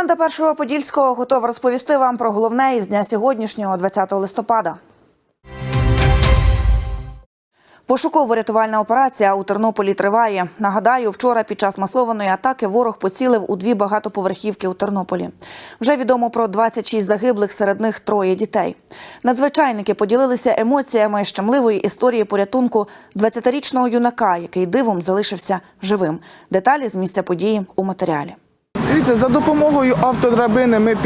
Команда першого подільського готова розповісти вам про головне із дня сьогоднішнього, 20 листопада. Пошуково-рятувальна операція у Тернополі триває. Нагадаю, вчора під час масованої атаки ворог поцілив у дві багатоповерхівки у Тернополі. Вже відомо про 26 загиблих, серед них троє дітей. Надзвичайники поділилися емоціями щемливої історії порятунку 20-річного юнака, який дивом залишився живим. Деталі з місця події у матеріалі. Дивіться, за допомогою автодрабини ми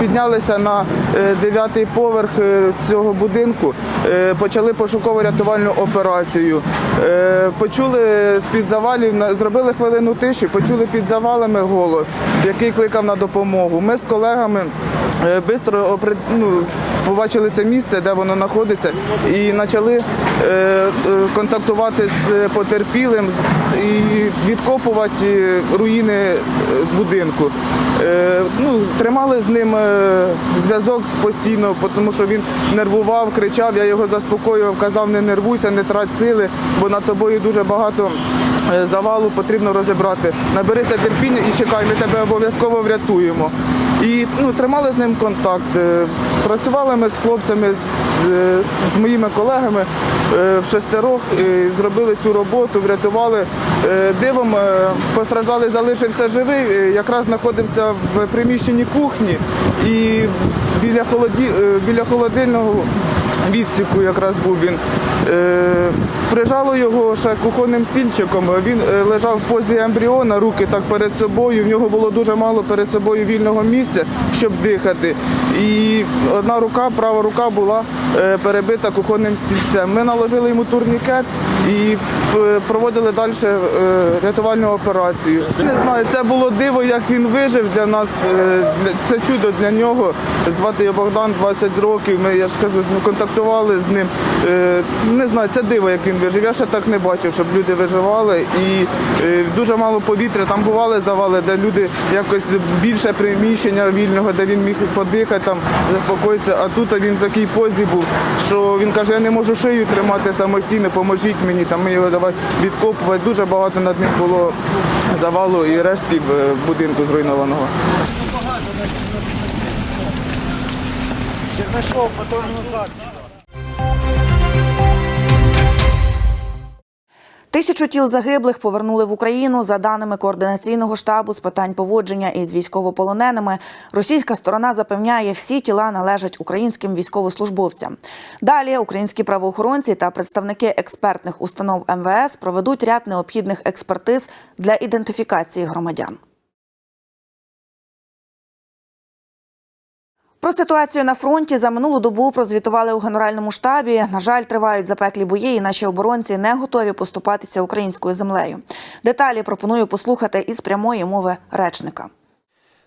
піднялися на е, дев'ятий поверх е, цього будинку, е, почали пошуково рятувальну операцію. Почули з-під завалів, зробили хвилину тиші, почули під завалами голос, який кликав на допомогу. Ми з колегами швидко ну, побачили це місце, де воно знаходиться, і почали контактувати з потерпілим і відкопувати руїни е, будинку. Е, Ну, тримали з ним е, зв'язок постійно, тому що він нервував, кричав, я його заспокоював, казав, не нервуйся, не трать сили, бо над тобою дуже багато е, завалу потрібно розібрати. Наберися терпіння і чекай, ми тебе обов'язково врятуємо. І ну, тримали з ним контакт. Е, Працювали ми з хлопцями, з, е, з моїми колегами е, в шестерох, е, зробили цю роботу, врятували. Дивом постраждалий залишився живий, якраз знаходився в приміщенні кухні і біля, холоді, біля холодильного відсіку якраз був він. Е, прижало його ще кухонним стільчиком. Він е, лежав в позі ембріона, руки так перед собою. В нього було дуже мало перед собою вільного місця, щоб дихати. І одна рука, права рука була е, перебита кухонним стільцем. Ми наложили йому турнікет і проводили далі е, рятувальну операцію. Не знаю, це було диво, як він вижив для нас. е, Це чудо для нього. Звати його Богдан, 20 років. Ми, я ж кажу, ми контактували з ним. Е, Не знаю, це диво, як він вижив. Я ще так не бачив, щоб люди виживали. І е, дуже мало повітря. Там бували завали, де люди якось більше приміщення вільного, де він міг подихати, там заспокоїтися. А тут він в такій позі був, що він каже, я не можу шию тримати самостійно, поможіть мені. Там ми його давай відкопувати. Дуже багато над ним було завалу і рештків е, будинку зруйнованого. Тисячу тіл загиблих повернули в Україну за даними координаційного штабу з питань поводження із військовополоненими. Російська сторона запевняє, всі тіла належать українським військовослужбовцям. Далі українські правоохоронці та представники експертних установ МВС проведуть ряд необхідних експертиз для ідентифікації громадян. Про ситуацію на фронті за минулу добу прозвітували у генеральному штабі. На жаль, тривають запеклі бої, і наші оборонці не готові поступатися українською землею. Деталі пропоную послухати із прямої мови речника.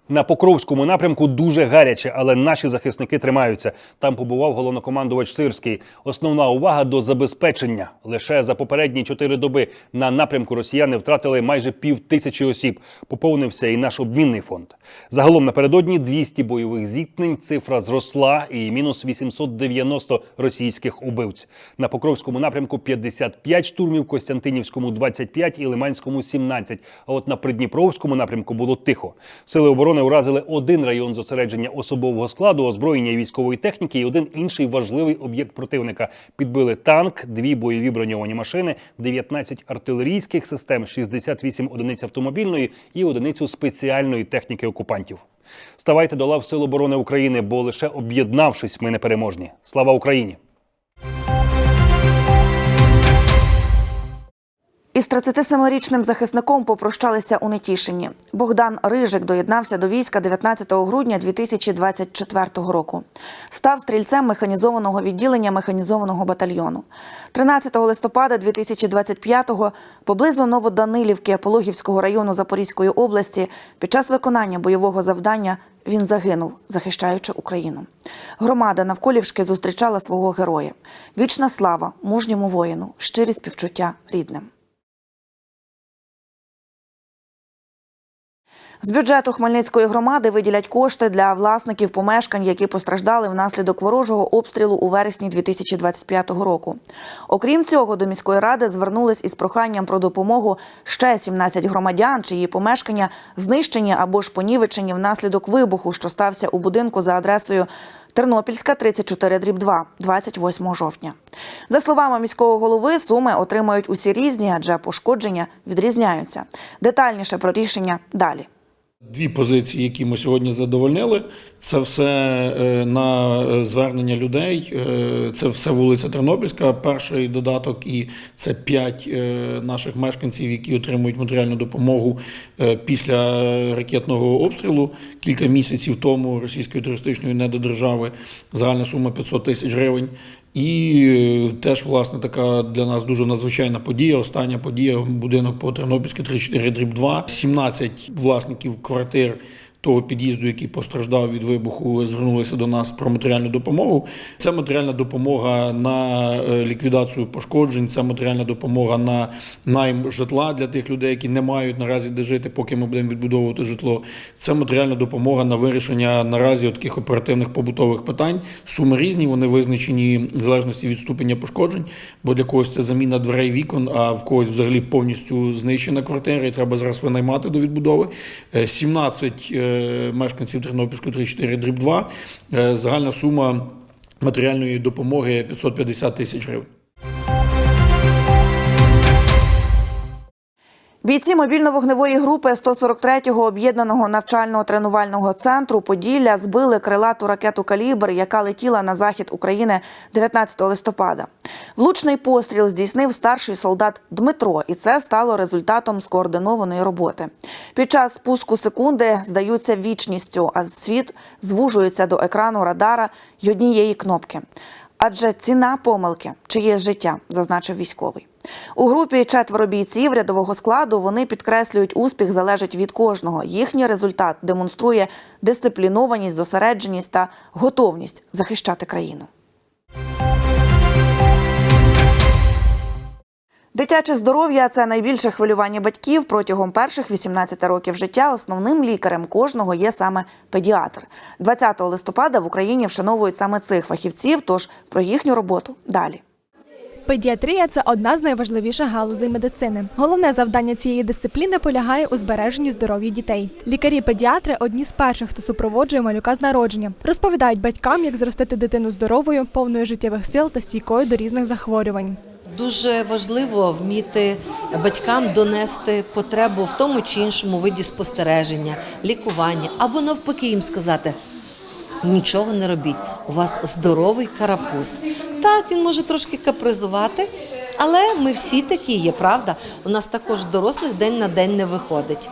На Покровському напрямку дуже гаряче, але наші захисники тримаються. Там побував головнокомандувач Сирський. Основна увага до забезпечення. Лише за попередні чотири доби на напрямку росіяни втратили майже пів тисячі осіб. Поповнився і наш обмінний фонд. Загалом напередодні 200 бойових зіткнень. Цифра зросла і мінус 890 російських убивць. На Покровському напрямку 55 штурмів, Костянтинівському 25 і Лиманському 17. А от на Придніпровському напрямку було тихо. Сили оборони уразили один район зосередження особового складу, озброєння і військової техніки, і один інший важливий об'єкт противника. Підбили танк, дві бойові броньовані машини, 19 артилерійських систем, 68 одиниць автомобільної і одиницю спеціальної техніки окупантів. Ставайте до лав Сил оборони України, бо лише об'єднавшись, ми непереможні. Слава Україні! Із 37-річним захисником попрощалися у Нетішині. Богдан Рижик доєднався до війська 19 грудня 2024 року. Став стрільцем механізованого відділення механізованого батальйону. 13 листопада 2025-го поблизу Новоданилівки Пологівського району Запорізької області під час виконання бойового завдання він загинув, захищаючи Україну. Громада навколівшки зустрічала свого героя. Вічна слава мужньому воїну, щирі співчуття рідним. З бюджету Хмельницької громади виділять кошти для власників помешкань, які постраждали внаслідок ворожого обстрілу у вересні 2025 року. Окрім цього, до міської ради звернулись із проханням про допомогу ще 17 громадян, чиї помешкання знищені або ж понівечені внаслідок вибуху, що стався у будинку за адресою Тернопільська, 34 дріб 2, 28 жовтня. За словами міського голови, суми отримають усі різні, адже пошкодження відрізняються. Детальніше про рішення далі. Дві позиції, які ми сьогодні задовольнили, це все е, на е, звернення людей. Е, Це все вулиця Тернопільська. Перший додаток, і це п'ять наших мешканців, які отримують матеріальну допомогу після ракетного обстрілу. Кілька місяців тому російської терористичної недодержави загальна сума 500 тисяч гривень. І е, теж, власне, така для нас дуже надзвичайна подія. Остання подія будинок по Тернопільській 34 дріб 2. 17 власників квартир того під'їзду, який постраждав від вибуху, звернулися до нас про матеріальну допомогу. Це матеріальна допомога на е, ліквідацію пошкоджень, це матеріальна допомога на найм житла для тих людей, які не мають наразі де жити, поки ми будемо відбудовувати житло. Це матеріальна допомога на вирішення наразі таких оперативних побутових питань. Суми різні, вони визначені в залежності від ступеня пошкоджень, бо для когось це заміна дверей вікон, а в когось взагалі повністю знищена квартира, і треба зараз винаймати до відбудови. Е, 17 е, мешканців Тернопільської 34 дріб 2. Е, Загальна сума матеріальної допомоги 550 тисяч гривень. Бійці мобільно-вогневої групи 143-го об'єднаного навчально-тренувального центру Поділля збили крилату ракету Калібр, яка летіла на захід України 19 листопада. Влучний постріл здійснив старший солдат Дмитро, і це стало результатом скоординованої роботи. Під час спуску секунди здаються вічністю, а світ звужується до екрану радара й однієї кнопки. Адже ціна помилки чиє життя, зазначив військовий. У групі четверо бійців рядового складу вони підкреслюють, успіх залежить від кожного. Їхній результат демонструє дисциплінованість, зосередженість та готовність захищати країну. Дитяче здоров'я це найбільше хвилювання батьків протягом перших 18 років життя. Основним лікарем кожного є саме педіатр. 20 листопада в Україні вшановують саме цих фахівців. Тож про їхню роботу далі. Педіатрія це одна з найважливіших галузей медицини. Головне завдання цієї дисципліни полягає у збереженні здоров'я дітей. Лікарі-педіатри одні з перших, хто супроводжує малюка з народження, розповідають батькам, як зростити дитину здоровою, повною життєвих сил та стійкою до різних захворювань. Дуже важливо вміти батькам донести потребу в тому чи іншому виді спостереження, лікування, або навпаки їм сказати. Нічого не робіть, у вас здоровий карапуз. Так, він може трошки капризувати, але ми всі такі є, правда? У нас також дорослих день на день не виходить.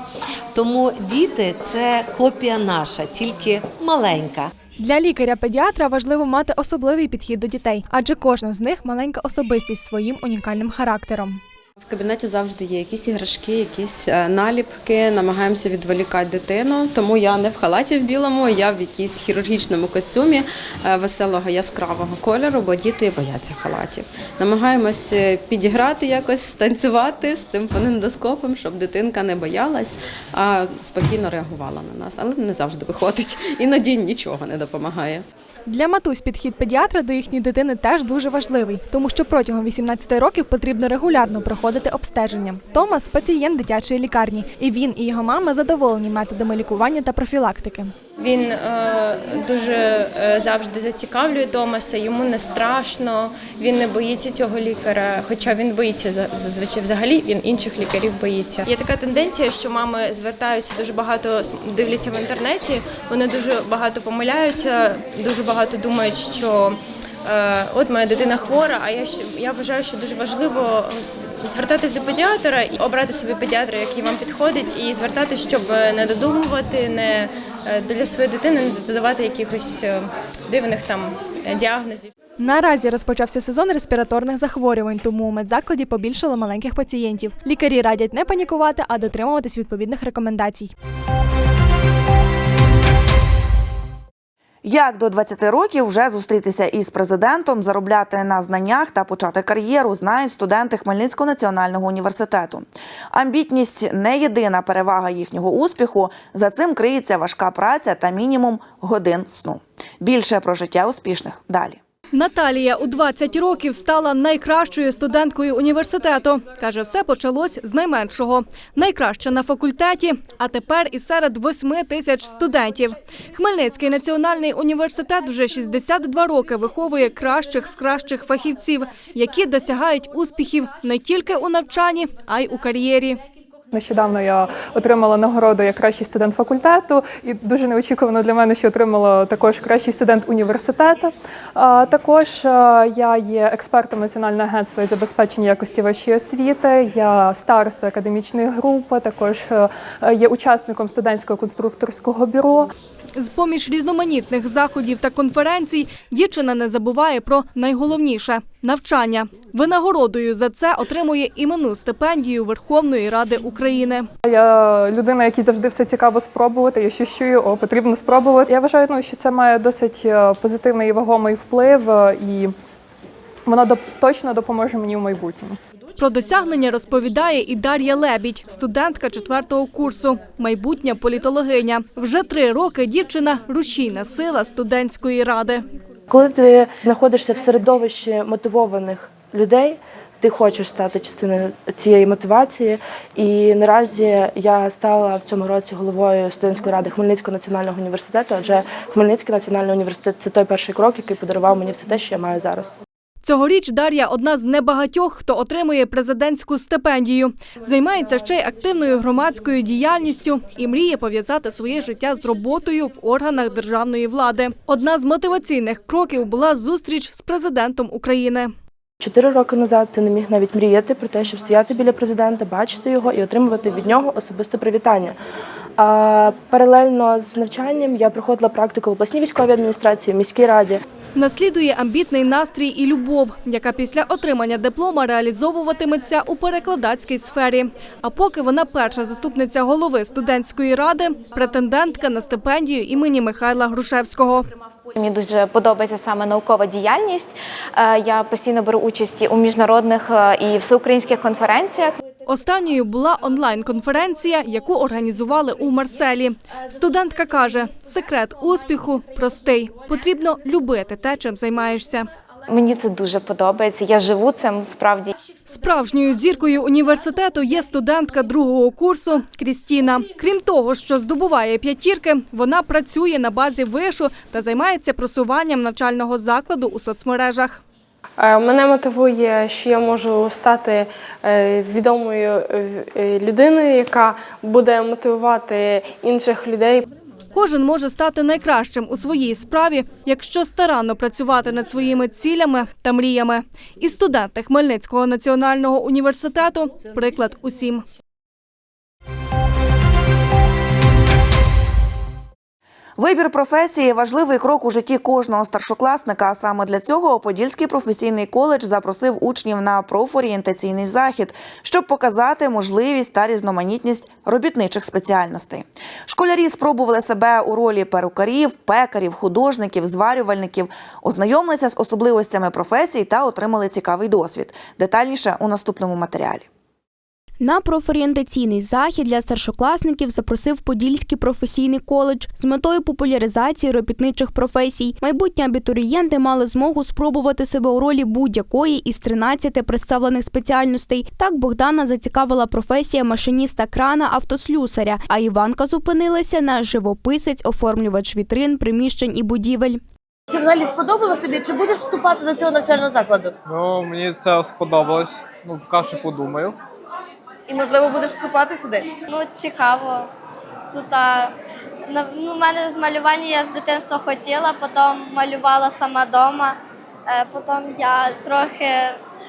Тому діти це копія наша, тільки маленька. Для лікаря-педіатра важливо мати особливий підхід до дітей, адже кожна з них маленька особистість своїм унікальним характером. В кабінеті завжди є якісь іграшки, якісь е, наліпки, намагаємося відволікати дитину. Тому я не в халаті в білому, я в якійсь хірургічному костюмі е, веселого яскравого кольору, бо діти бояться халатів. Намагаємось е, підіграти якось, танцювати з тим фонендоскопом, щоб дитинка не боялась, а спокійно реагувала на нас. Але не завжди виходить. Іноді нічого не допомагає. Для матусь підхід педіатра до їхньої дитини теж дуже важливий, тому що протягом 18 років потрібно регулярно проходити обстеження. Томас пацієнт дитячої лікарні, і він і його мама задоволені методами лікування та профілактики. Він е, дуже е, завжди зацікавлює Томаса, йому не страшно, він не боїться цього лікаря, хоча він боїться за- зазвичай взагалі він інших лікарів боїться. Є така тенденція, що мами звертаються дуже багато дивляться в інтернеті, вони дуже багато помиляються, дуже багато думають, що. е, От моя дитина хвора, а я я вважаю, що дуже важливо звертатись до педіатра і обрати собі педіатра, який вам підходить, і звертатись, щоб не додумувати, не е, для своєї дитини не додавати якихось е, дивних там е, діагнозів. Наразі розпочався сезон респіраторних захворювань, тому у медзакладі побільшало маленьких пацієнтів. Лікарі радять не панікувати, а дотримуватись відповідних рекомендацій. Як до 20 років вже зустрітися із президентом, заробляти на знаннях та почати кар'єру, знають студенти Хмельницького національного університету. Амбітність не єдина перевага їхнього успіху. За цим криється важка праця та мінімум годин сну. Більше про життя успішних далі. Наталія у 20 років стала найкращою студенткою університету. Каже, все почалось з найменшого. Найкраща на факультеті, а тепер і серед 8 тисяч студентів. Хмельницький національний університет вже 62 роки виховує кращих з кращих фахівців, які досягають успіхів не тільки у навчанні, а й у кар'єрі. Нещодавно я отримала нагороду як кращий студент факультету, і дуже неочікувано для мене, що отримала також кращий студент університету. Також я є експертом Національного агентства із забезпечення якості вищої освіти. Я староста академічної групи, також е, є учасником студентського конструкторського бюро. З поміж різноманітних заходів та конференцій дівчина не забуває про найголовніше навчання. Винагородою за це отримує іменну стипендію Верховної Ради України. Я людина, якій завжди все цікаво спробувати. Я щось чую, о, потрібно спробувати. Я вважаю, ну, що це має досить е, позитивний і вагомий вплив, е, і воно точно допоможе мені в майбутньому. Про досягнення розповідає і Дар'я Лебідь, студентка четвертого курсу, майбутня політологиня. Вже три роки дівчина рушійна сила студентської ради. Коли ти знаходишся в середовищі мотивованих людей, ти хочеш стати частиною цієї мотивації. І наразі я стала в цьому році головою студентської ради Хмельницького національного університету. Адже Хмельницький національний університет це той перший крок, який подарував мені все те, що я маю зараз. Цьогоріч Дар'я одна з небагатьох, хто отримує президентську стипендію. Займається ще й активною громадською діяльністю і мріє пов'язати своє життя з роботою в органах державної влади. Одна з мотиваційних кроків була зустріч з президентом України. Чотири роки назад ти не міг навіть мріяти про те, щоб стояти біля президента, бачити його і отримувати від нього особисте привітання. А паралельно з навчанням я проходила практику в обласній військовій адміністрації, в міській раді. Наслідує амбітний настрій і любов, яка після отримання диплома реалізовуватиметься у перекладацькій сфері. А поки вона перша заступниця голови студентської ради, претендентка на стипендію імені Михайла Грушевського. Мені дуже подобається саме наукова діяльність. Е, Я постійно беру участь у міжнародних е, і всеукраїнських конференціях. Останньою була онлайн-конференція, яку організували у Марселі. Студентка каже, секрет успіху простий. Потрібно любити те, чим займаєшся. Мені це дуже подобається. Я живу цим справді. Справжньою зіркою університету є студентка другого курсу Крістіна. Крім того, що здобуває п'ятірки, вона працює на базі вишу та займається просуванням навчального закладу у соцмережах. Е, Мене мотивує, що я можу стати е, відомою е, людиною, яка буде мотивувати інших людей. Кожен може стати найкращим у своїй справі, якщо старанно працювати над своїми цілями та мріями. І студенти Хмельницького національного університету приклад усім. Вибір професії важливий крок у житті кожного старшокласника. А саме для цього Подільський професійний коледж запросив учнів на профорієнтаційний захід, щоб показати можливість та різноманітність робітничих спеціальностей. Школярі спробували себе у ролі перукарів, пекарів, художників, зварювальників, ознайомилися з особливостями професій та отримали цікавий досвід. Детальніше у наступному матеріалі. На профорієнтаційний захід для старшокласників запросив Подільський професійний коледж з метою популяризації робітничих професій. Майбутні абітурієнти мали змогу спробувати себе у ролі будь-якої із 13 представлених спеціальностей. Так Богдана зацікавила професія машиніста крана автослюсаря, а Іванка зупинилася на живописець, оформлювач вітрин, приміщень і будівель. Чи взагалі сподобалось тобі? Чи будеш вступати до цього навчального закладу? Ну, мені це сподобалось. Ну, поки що подумаю. І можливо будеш вступати сюди? Ну, цікаво. Тут а, ну, в мене з малювання я з дитинства хотіла, потім малювала сама вдома. Е, потім я трохи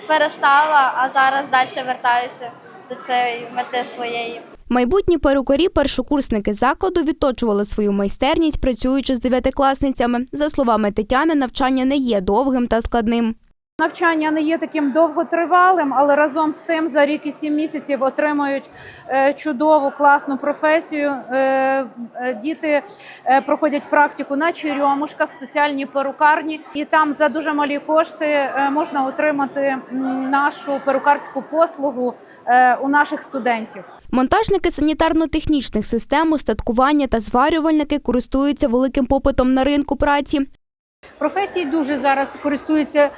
перестала, а зараз далі вертаюся до цієї мети своєї. Майбутні перукарі першокурсники закладу відточували свою майстерність, працюючи з дев'ятикласницями. За словами Тетяни, навчання не є довгим та складним. Навчання не є таким довготривалим, але разом з тим за рік і сім місяців отримують е, чудову класну професію. Е, е, Діти проходять практику на черемушках в соціальній перукарні, і там за дуже малі кошти можна отримати нашу перукарську послугу у наших студентів. Монтажники санітарно-технічних систем, устаткування та зварювальники користуються великим попитом на ринку праці. Професії дуже зараз користуються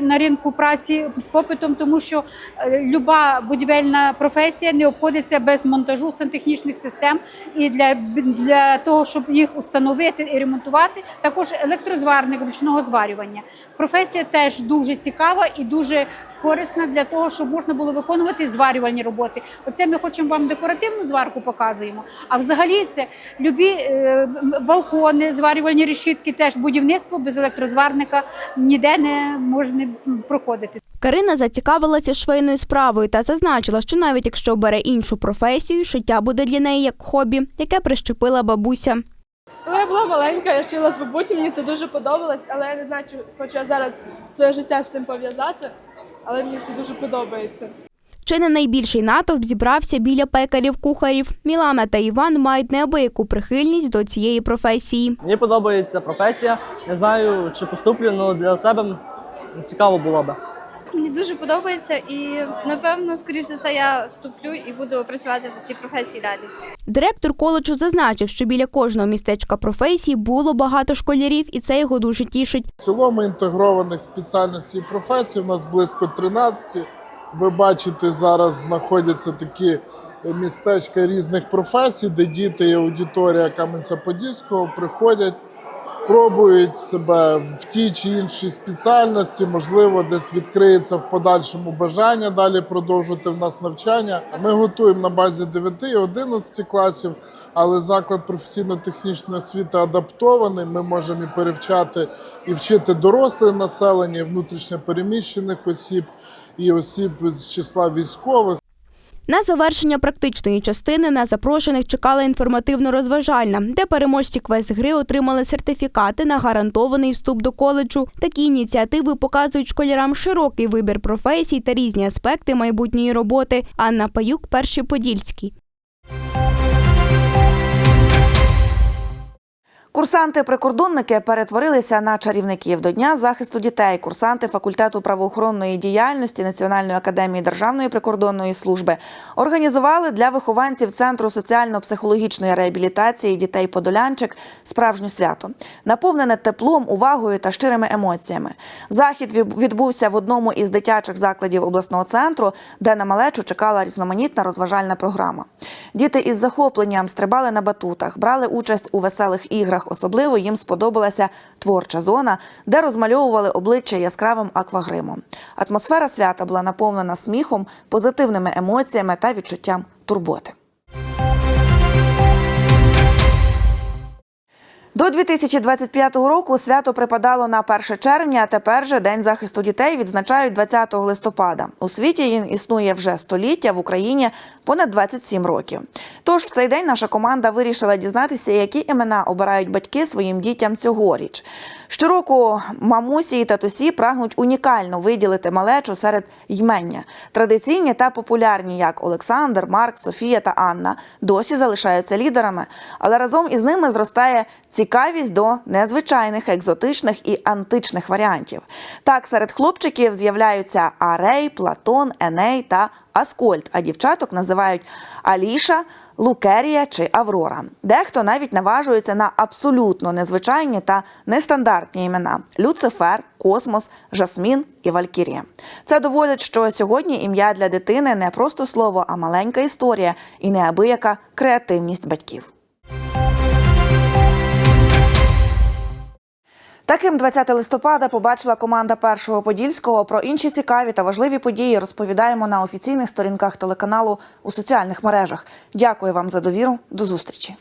на ринку праці попитом, тому що е, люба будівельна професія не обходиться без монтажу сантехнічних систем. І для, для того, щоб їх установити і ремонтувати, також електрозварник ручного зварювання. Професія теж дуже цікава і дуже корисна для того, щоб можна було виконувати зварювальні роботи. Оце ми хочемо вам декоративну зварку показуємо. А взагалі це любі е, балкони, зварювальні решітки, теж будівництво без електрозварника ніде не можна проходити. Карина зацікавилася швейною справою та зазначила, що навіть якщо обере іншу професію, шиття буде для неї як хобі, яке прищепила бабуся. Коли я була маленька, я шила з бабусі, мені це дуже подобалось, але я не знаю, чи хочу я зараз своє життя з цим пов'язати, але мені це дуже подобається. Чи не найбільший натовп зібрався біля пекарів-кухарів. Мілана та Іван мають неабияку прихильність до цієї професії. Мені подобається професія. Не знаю, чи поступлю, але для себе цікаво було би. Мені дуже подобається і напевно, скоріш за все, я вступлю і буду працювати в цій професії далі. Директор коледжу зазначив, що біля кожного містечка професії було багато школярів, і це його дуже тішить. В цілому інтегрованих спеціальностей і професій у нас близько 13. Ви бачите, зараз знаходяться такі містечка різних професій, де діти і аудиторія Кам'янця-Подільського приходять, пробують себе в тій чи іншій спеціальності. Можливо, десь відкриється в подальшому бажання далі продовжувати в нас навчання. Ми готуємо на базі 9 і 11 класів, але заклад професійно-технічної освіти адаптований. Ми можемо і перевчати і вчити доросле населення, і внутрішньо переміщених осіб, і осіб з числа військових. На завершення практичної частини на запрошених чекала інформативно-розважальна, де переможці квест-гри отримали сертифікати на гарантований вступ до коледжу. Такі ініціативи показують школярам широкий вибір професій та різні аспекти майбутньої роботи. Анна Паюк, перший подільський. Курсанти-прикордонники перетворилися на чарівників до дня захисту дітей. Курсанти факультету правоохоронної діяльності Національної академії Державної прикордонної служби організували для вихованців центру соціально-психологічної реабілітації дітей Подолянчик справжнє свято, наповнене теплом, увагою та щирими емоціями. Захід відбувся в одному із дитячих закладів обласного центру, де на малечу чекала різноманітна розважальна програма. Діти із захопленням стрибали на батутах, брали участь у веселих іграх. Особливо їм сподобалася творча зона, де розмальовували обличчя яскравим аквагримом. Атмосфера свята була наповнена сміхом, позитивними емоціями та відчуттям турботи. До 2025 року свято припадало на 1 червня, а тепер же День захисту дітей відзначають 20 листопада. У світі він існує вже століття, в Україні понад 27 років. Тож в цей день наша команда вирішила дізнатися, які імена обирають батьки своїм дітям цьогоріч. Щороку мамусі і татусі прагнуть унікально виділити малечу серед ймення. Традиційні та популярні, як Олександр, Марк, Софія та Анна, досі залишаються лідерами, але разом із ними зростає цікавість до незвичайних, екзотичних і античних варіантів. Так, серед хлопчиків з'являються Арей, Платон, Еней та Аскольд, а дівчаток називають Аліша, Лукерія чи Аврора. Дехто навіть наважується на абсолютно незвичайні та нестандартні імена: Люцифер, Космос, Жасмін і Валькірія. Це доводить, що сьогодні ім'я для дитини не просто слово, а маленька історія і неабияка креативність батьків. Таким 20 листопада побачила команда першого подільського. Про інші цікаві та важливі події розповідаємо на офіційних сторінках телеканалу у соціальних мережах. Дякую вам за довіру. До зустрічі.